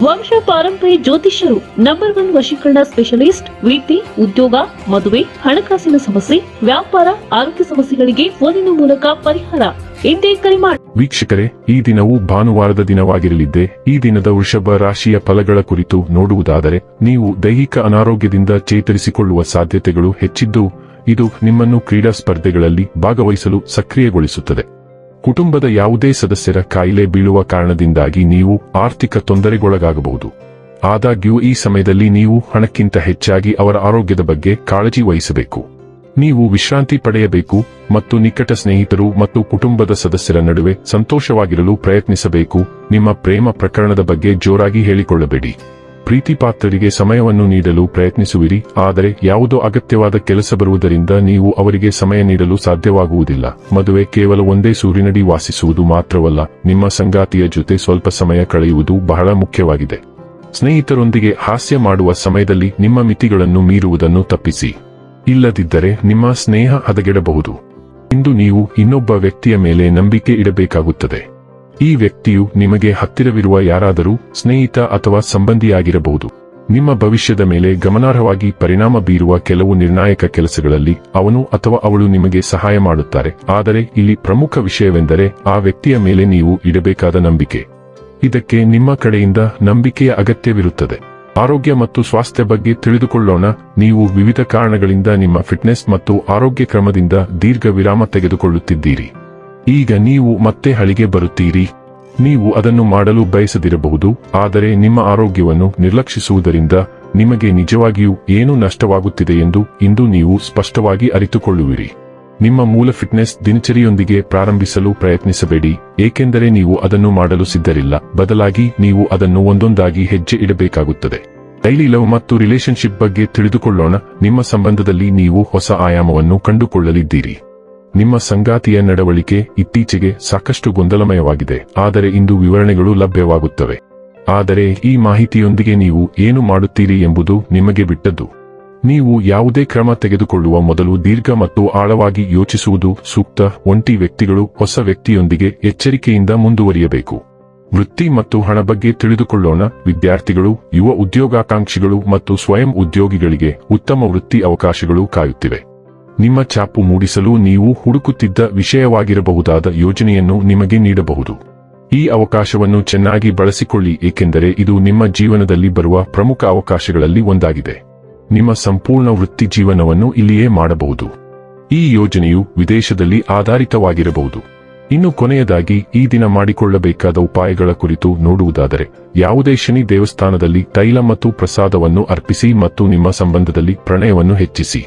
ವಂಶ ಪಾರಂಪರ್ಯ ಜ್ಯೋತಿಷ್ಯರು ನಂಬರ್ ಒನ್ ವಶೀಕರಣ ಸ್ಪೆಷಲಿಸ್ಟ್ ವೃತ್ತಿ ಉದ್ಯೋಗ, ಮದುವೆ, ಹಣಕಾಸಿನ ಸಮಸ್ಯೆ, ವ್ಯಾಪಾರ, ಆರೋಗ್ಯ ಸಮಸ್ಯೆಗಳಿಗೆ ಫೋನಿನ ಮೂಲಕ ಪರಿಹಾರ. ಎಂದೇ ಕರೆ ಮಾಡಿ ವೀಕ್ಷಕರೇ, ಈ ದಿನವು ಭಾನುವಾರದ ದಿನವಾಗಿರಲಿದ್ದೆ, ಈ ದಿನದ ವೃಷಭ ರಾಶಿಯ ಫಲಗಳ ಕುರಿತು ನೋಡುವುದಾದರೆ, ನೀವು ದೈಹಿಕ ಅನಾರೋಗ್ಯದಿಂದ ಚೇತರಿಸಿಕೊಳ್ಳುವ ಸಾಧ್ಯತೆಗಳು ಹೆಚ್ಚಿದ್ದು, ಇದು ನಿಮ್ಮನ್ನು ಕ್ರೀಡಾ ಸ್ಪರ್ಧೆಗಳಲ್ಲಿ ಭಾಗವಹಿಸಲು ಸಕ್ರಿಯಗೊಳಿಸುತ್ತದೆ. ಕುಟುಂಬದ ಯಾವುದೇ ಸದಸ್ಯರ ಕಾಯಿಲೆ ಬೀಳುವ ಕಾರಣದಿಂದಾಗಿ ನೀವು ಆರ್ಥಿಕ ತೊಂದರೆಗೊಳಗಾಗಬಹುದು. ಆದಾಗ್ಯೂ ಈ ಸಮಯದಲ್ಲಿ ನೀವು ಹಣಕ್ಕಿಂತ ಹೆಚ್ಚಾಗಿ ಅವರ ಆರೋಗ್ಯದ ಬಗ್ಗೆ ಕಾಳಜಿ ವಹಿಸಬೇಕು. ನೀವು ವಿಶ್ರಾಂತಿ ಪಡೆಯಬೇಕು ಮತ್ತು ನಿಕಟ ಸ್ನೇಹಿತರು ಮತ್ತು ಕುಟುಂಬದ ಸದಸ್ಯರ ನಡುವೆ ಸಂತೋಷವಾಗಿರಲು ಪ್ರಯತ್ನಿಸಬೇಕು. ನಿಮ್ಮ ಪ್ರೇಮ ಪ್ರಕರಣದ ಬಗ್ಗೆ ಜೋರಾಗಿ ಹೇಳಿಕೊಳ್ಳಬೇಡಿ. ಪ್ರೀತಿ ಪಾತ್ರರಿಗೆ ಸಮಯವನ್ನು ನೀಡಲು ಪ್ರಯತ್ನಿಸುವಿರಿ, ಆದರೆ ಯಾವುದೋ ಅಗತ್ಯವಾದ ಕೆಲಸ ಬರುವುದರಿಂದ ನೀವು ಅವರಿಗೆ ಸಮಯ ನೀಡಲು ಸಾಧ್ಯವಾಗುವುದಿಲ್ಲ. ಮದುವೆ ಕೇವಲ ಒಂದೇ ಸೂರಿನಡಿ ವಾಸಿಸುವುದು ಮಾತ್ರವಲ್ಲ, ನಿಮ್ಮ ಸಂಗಾತಿಯ ಜೊತೆ ಸ್ವಲ್ಪ ಸಮಯ ಕಳೆಯುವುದು ಬಹಳ ಮುಖ್ಯವಾಗಿದೆ. ಸ್ನೇಹಿತರೊಂದಿಗೆ ಹಾಸ್ಯ ಮಾಡುವ ಸಮಯದಲ್ಲಿ ನಿಮ್ಮ ಮಿತಿಗಳನ್ನು ಮೀರುವುದನ್ನು ತಪ್ಪಿಸಿ. ಇಲ್ಲದಿದ್ದರೆ ನಿಮ್ಮ ಸ್ನೇಹ ಹದಗೆಡಬಹುದು. ಇಂದು ನೀವು ಇನ್ನೊಬ್ಬ ವ್ಯಕ್ತಿಯ ಮೇಲೆ ನಂಬಿಕೆ ಇಡಬೇಕಾಗುತ್ತದೆ. ಈ ವ್ಯಕ್ತಿಯು ನಿಮಗೆ ಹತ್ತಿರವಿರುವ ಯಾರಾದರೂ ಸ್ನೇಹಿತ ಅಥವಾ ಸಂಬಂಧಿಯಾಗಿರಬಹುದು. ನಿಮ್ಮ ಭವಿಷ್ಯದ ಮೇಲೆ ಗಮನಾರ್ಹವಾಗಿ ಪರಿಣಾಮ ಬೀರುವ ಕೆಲವು ನಿರ್ಣಾಯಕ ಕೆಲಸಗಳಲ್ಲಿ ಅವನು ಅಥವಾ ಅವಳು ನಿಮಗೆ ಸಹಾಯ ಮಾಡುತ್ತಾರೆ. ಆದರೆ ಇಲ್ಲಿ ಪ್ರಮುಖ ವಿಷಯವೆಂದರೆ ಆ ವ್ಯಕ್ತಿಯ ಮೇಲೆ ನೀವು ಇಡಬೇಕಾದ ನಂಬಿಕೆ. ಇದಕ್ಕೆ ನಿಮ್ಮ ಕಡೆಯಿಂದ ನಂಬಿಕೆಯ ಅಗತ್ಯವಿರುತ್ತದೆ. ಆರೋಗ್ಯ ಮತ್ತು ಸ್ವಾಸ್ಥ್ಯ ಬಗ್ಗೆ ತಿಳಿದುಕೊಳ್ಳೋಣ. ನೀವು ವಿವಿಧ ಕಾರಣಗಳಿಂದ ನಿಮ್ಮ ಫಿಟ್ನೆಸ್ ಮತ್ತು ಆರೋಗ್ಯ ಕ್ರಮದಿಂದ ದೀರ್ಘ ವಿರಾಮ ತೆಗೆದುಕೊಳ್ಳುತ್ತಿದ್ದೀರಿ. ಈಗ ನೀವು ಮತ್ತೆ ಹಳಿಗೆ ಬರುತ್ತೀರಿ. ನೀವು ಅದನ್ನು ಮಾಡಲು ಬಯಸದಿರಬಹುದು, ಆದರೆ ನಿಮ್ಮ ಆರೋಗ್ಯವನ್ನು ನಿರ್ಲಕ್ಷಿಸುವುದರಿಂದ ನಿಮಗೆ ನಿಜವಾಗಿಯೂ ಏನು ನಷ್ಟವಾಗುತ್ತಿದೆ ಎಂದು ಇಂದು ನೀವು ಸ್ಪಷ್ಟವಾಗಿ ಅರಿತುಕೊಳ್ಳುವಿರಿ. ನಿಮ್ಮ ಮೂಲ ಫಿಟ್ನೆಸ್ ದಿನಚರಿಯೊಂದಿಗೆ ಪ್ರಾರಂಭಿಸಲು ಪ್ರಯತ್ನಿಸಬೇಡಿ, ಏಕೆಂದರೆ ನೀವು ಅದನ್ನು ಮಾಡಲು ಸಿದ್ಧರಿಲ್ಲ. ಬದಲಾಗಿ ನೀವು ಅದನ್ನು ಒಂದೊಂದಾಗಿ ಹೆಜ್ಜೆ ಇಡಬೇಕಾಗುತ್ತದೆ. ಡೈಲಿ ಲವ್ ಮತ್ತು ರಿಲೇಶನ್ಶಿಪ್ ಬಗ್ಗೆ ತಿಳಿದುಕೊಳ್ಳೋಣ. ನಿಮ್ಮ ಸಂಬಂಧದಲ್ಲಿ ನೀವು ಹೊಸ ಆಯಾಮವನ್ನು ಕಂಡುಕೊಳ್ಳಲಿದ್ದೀರಿ. ನಿಮ್ಮ ಸಂಗಾತಿಯ ನಡವಳಿಕೆ ಇತ್ತೀಚೆಗೆ ಸಾಕಷ್ಟು ಗೊಂದಲಮಯವಾಗಿದೆ. ಆದರೆ ಇಂದು ವಿವರಣೆಗಳು ಲಭ್ಯವಾಗುತ್ತವೆ. ಆದರೆ ಈ ಮಾಹಿತಿಯೊಂದಿಗೆ ನೀವು ಏನು ಮಾಡುತ್ತೀರಿ ಎಂಬುದು ನಿಮಗೆ ಬಿಟ್ಟದ್ದು. ನೀವು ಯಾವುದೇ ಕ್ರಮ ತೆಗೆದುಕೊಳ್ಳುವ ಮೊದಲು ದೀರ್ಘ ಮತ್ತು ಆಳವಾಗಿ ಯೋಚಿಸುವುದು ಸೂಕ್ತ. ಒಂಟಿ ವ್ಯಕ್ತಿಗಳು ಹೊಸ ವ್ಯಕ್ತಿಯೊಂದಿಗೆ ಎಚ್ಚರಿಕೆಯಿಂದ ಮುಂದುವರಿಯಬೇಕು. ವೃತ್ತಿ ಮತ್ತು ಹಣ ಬಗ್ಗೆ ತಿಳಿದುಕೊಳ್ಳೋಣ. ವಿದ್ಯಾರ್ಥಿಗಳು, ಯುವ ಉದ್ಯೋಗಾಕಾಂಕ್ಷಿಗಳು ಮತ್ತು ಸ್ವಯಂ ಉದ್ಯೋಗಿಗಳಿಗೆ ಉತ್ತಮ ವೃತ್ತಿ ಅವಕಾಶಗಳು ಕಾಯುತ್ತಿವೆ. ನಿಮ್ಮ ಚಾಪು ಮೂಡಿಸಲು ನೀವು ಹುಡುಕುತ್ತಿದ್ದ ವಿಷಯವಾಗಿರಬಹುದಾದ ಯೋಜನೆಯನ್ನು ನಿಮಗೆ ನೀಡಬಹುದು. ಈ ಅವಕಾಶವನ್ನು ಚೆನ್ನಾಗಿ ಬಳಸಿಕೊಳ್ಳಿ, ಏಕೆಂದರೆ ಇದು ನಿಮ್ಮ ಜೀವನದಲ್ಲಿ ಬರುವ ಪ್ರಮುಖ ಅವಕಾಶಗಳಲ್ಲಿ ಒಂದಾಗಿದೆ. ನಿಮ್ಮ ಸಂಪೂರ್ಣ ವೃತ್ತಿ ಜೀವನವನ್ನು ಇಲ್ಲಿಯೇ ಮಾಡಬಹುದು. ಈ ಯೋಜನೆಯು ವಿದೇಶದಲ್ಲಿ ಆಧಾರಿತವಾಗಿರಬಹುದು. ಇನ್ನು ಕೊನೆಯದಾಗಿ, ಈ ದಿನ ಮಾಡಿಕೊಳ್ಳಬೇಕಾದ ಉಪಾಯಗಳ ಕುರಿತು ನೋಡುವುದಾದರೆ, ಯಾವುದೇ ಶನಿ ದೇವಸ್ಥಾನದಲ್ಲಿ ತೈಲ ಮತ್ತು ಪ್ರಸಾದವನ್ನು ಅರ್ಪಿಸಿ ಮತ್ತು ನಿಮ್ಮ ಸಂಬಂಧದಲ್ಲಿ ಪ್ರಣಯವನ್ನು ಹೆಚ್ಚಿಸಿ.